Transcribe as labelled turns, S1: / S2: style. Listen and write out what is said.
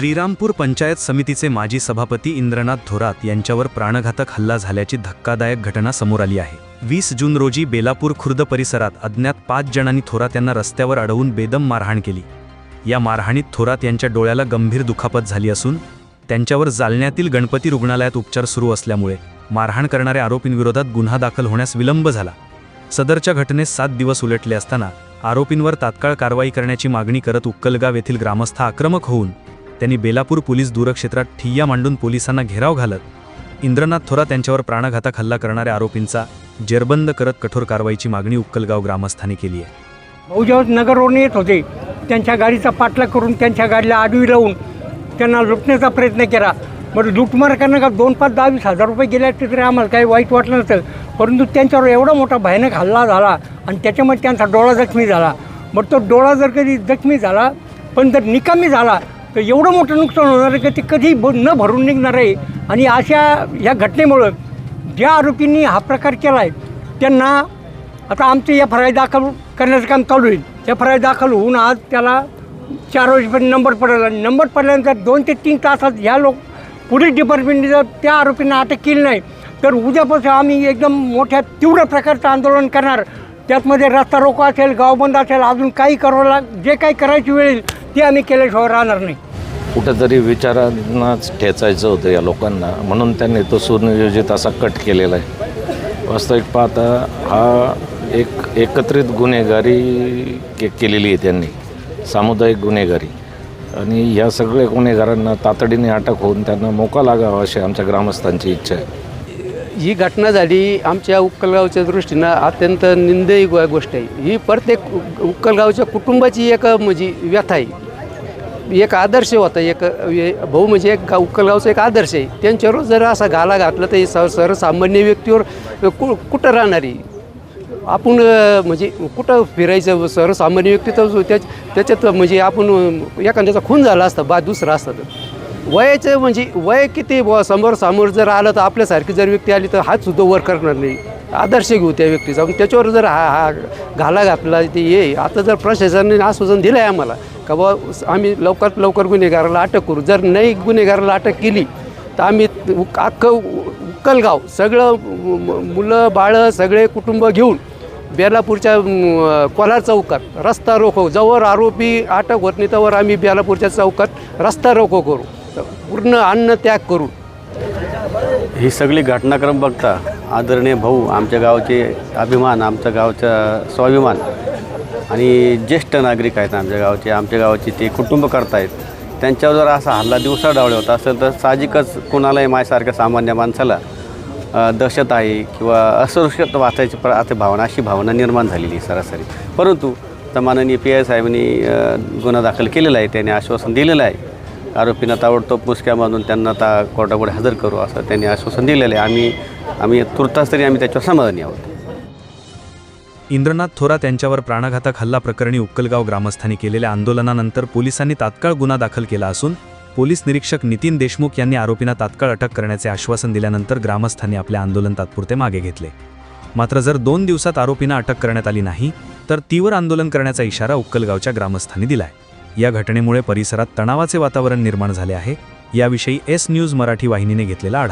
S1: श्रीरामपूर पंचायत समितीचे माजी सभापती इंद्रनाथ थोरात यांच्यावर प्राणघातक हल्ला झाल्याची धक्कादायक घटना समोर आली आहे. वीस जून रोजी बेलापूर खुर्द परिसरात अज्ञात पाच जणांनी थोरात यांना रस्त्यावर अडवून बेदम मारहाण केली. या मारहाणीत थोरात यांच्या डोळ्याला गंभीर दुखापत झाली असून त्यांच्यावर जालन्यातील गणपती रुग्णालयात उपचार सुरू असल्यामुळे मारहाण करणाऱ्या आरोपींविरोधात गुन्हा दाखल होण्यास विलंब झाला. सदरच्या घटनेस सात दिवस उलटले असताना आरोपींवर तात्काळ कारवाई करण्याची मागणी करत उक्कलगाव येथील ग्रामस्थ आक्रमक होऊन त्यांनी बेलापूर पोलीस दूरक्षेत्रात ठिय्या मांडून पोलिसांना घेराव घालत इंद्रनाथ थोरात यांच्यावर प्राणघातक हल्ला करणाऱ्या आरोपींचा जेरबंद करत कठोर कारवाईची मागणी उक्कलगाव ग्रामस्थांनी केली आहे.
S2: भाऊ नगरवरून येत होते. त्यांच्या गाडीचा पाठलाग करून त्यांच्या गाडीला आडवी लावून त्यांना लुटण्याचा प्रयत्न केला. बरं लुटमार करणं का दोन पाच दहा वीस हजार रुपये गेले असते तरी आम्हाला काही वाईट वाटलं नसतं. परंतु त्यांच्यावर एवढा मोठा भयानक हल्ला झाला आणि त्याच्यामध्ये त्यांचा डोळा जखमी झाला. मग तो डोळा जर कधी जखमी झाला पण जर निकामी झाला तर एवढं मोठं नुकसान होणार आहे की ते कधी ब न भरून निघणार आहे. आणि अशा या घटनेमुळं ज्या आरोपींनी हा प्रकार केला आहे त्यांना आता आमचे या फराई दाखल करण्याचं काम चालू आहे. त्या फराई दाखल होऊन आज त्याला चार वर्षपर्यंत नंबर पडला. आणि नंबर पडल्यानंतर दोन ते तीन तासात ह्या लोक पोलीस डिपार्टमेंटने जर त्या आरोपींना अटक केली नाही तर उद्यापासून आम्ही एकदम मोठ्या तीव्र प्रकारचं आंदोलन करणार. त्यातमध्ये रस्ता रोको असेल गावबंद असेल अजून काही करावं लाग जे काही करायची वेळ ते आम्ही केल्याशिवाय राहणार नाही.
S3: कुठंतरी विचारांनाच ठेचायचं होतं या लोकांना. म्हणून त्यांनी तो सुनियोजित असा कट केलेला आहे. वास्तविक पाहता हा एक एकत्रित गुन्हेगारी के केलेली आहे त्यांनी. सामुदायिक गुन्हेगारी. आणि ह्या सगळ्या गुन्हेगारांना तातडीने अटक होऊन त्यांना मोका लागावा अशी आमच्या ग्रामस्थांची इच्छा आहे.
S4: ही घटना झाली आमच्या उक्कलगावच्या दृष्टीनं अत्यंत निंदयी गोष्ट आहे. ही प्रत्येक उक्कलगावच्या कुटुंबाची एक म्हणजे व्यथा आहे. एक आदर्श होता एक भाऊ म्हणजे एक गाव उक्कलगावचा एक आदर्श आहे. त्यांच्यावर जर असा घाला घातला तर सर स सर्वसामान्य व्यक्तीवर कु कुठं राहणारी आपण म्हणजे कुठं फिरायचं? सर्वसामान्य व्यक्ती तर त्या त्याच्यात म्हणजे आपण एखाद्याचा खून झाला असता बा दुसरा असता तर. वयाचं म्हणजे वय किती बुवा? समोर समोर जर आलं तर आपल्यासारखी जर व्यक्ती आली तर हातसुद्धा वर करणार नाही. आदर्श घेऊ त्या व्यक्तीचा. पण त्याच्यावर जर हा हा घाला घातला ते ये. आता जर प्रशासनाने आश्वासन दिलं आहे आम्हाला का बा आम्ही लवकरात लवकर गुन्हेगाराला अटक करू. जर नाही गुन्हेगाराला अटक केली तर आम्ही उक- अख्खं उक्कलगाव सगळं मुलं बाळं सगळे कुटुंब घेऊन बेलापूरच्या कोलार चौकात रस्ता रोको. जवळ आरोपी अटक होत नाही त्यावर आम्ही बेलापूरच्या चौकात रस्ता रोको करू. पूर्ण अन्न त्याग करू
S5: ही सगळी घटनाक्रम बघता आदरणीय भाऊ आमच्या गावचे अभिमान आमच्या गावचा स्वाभिमान आणि ज्येष्ठ नागरिक आहेत आमच्या गावचे आमच्या गावाचे ते कुटुंब करतायत. त्यांच्यावर जर असा हल्ला दिवसा डावळे होता असेल तर साहजिकच कुणालाही माझ्यासारख्या सामान्य माणसाला दहशत आहे किंवा असुरक्षित वाचायची प्र आता भावना अशी भावना निर्माण झालेली सरासरी. परंतु तर माननीय पी आय साहेबांनी गुन्हा दाखल केलेला आहे त्याने आश्वासन दिलेलं आहे. आरोपींना ताबडतोब पुसक्या बांधून त्यांना ता कोर्टापुढे हजर करू असं त्यांनी आश्वासन दिलेलं आहे. आम्ही आम्ही तुर्तास तरी आम्ही त्याच्यावर समाधानी आहोत.
S1: इंद्रनाथ थोरात यांच्यावर प्राणघातक हल्ला प्रकरणी उक्कलगाव ग्रामस्थांनी केलेल्या आंदोलनानंतर पोलिसांनी तात्काळ गुन्हा दाखल केला असून पोलीस निरीक्षक नितीन देशमुख यांनी आरोपींना तात्काळ अटक करण्याचे आश्वासन दिल्यानंतर ग्रामस्थांनी आपले आंदोलन तात्पुरते मागे घेतले. मात्र जर दोन दिवसात आरोपींना अटक करण्यात आली नाही तर तीव्र आंदोलन करण्याचा इशारा उक्कलगावच्या ग्रामस्थांनी दिलाय. या घटनेमुळे परिसरात तणावाचे वातावरण निर्माण झाले आहे. याविषयी एस न्यूज मराठी वाहिनीने घेतलेला आढावा.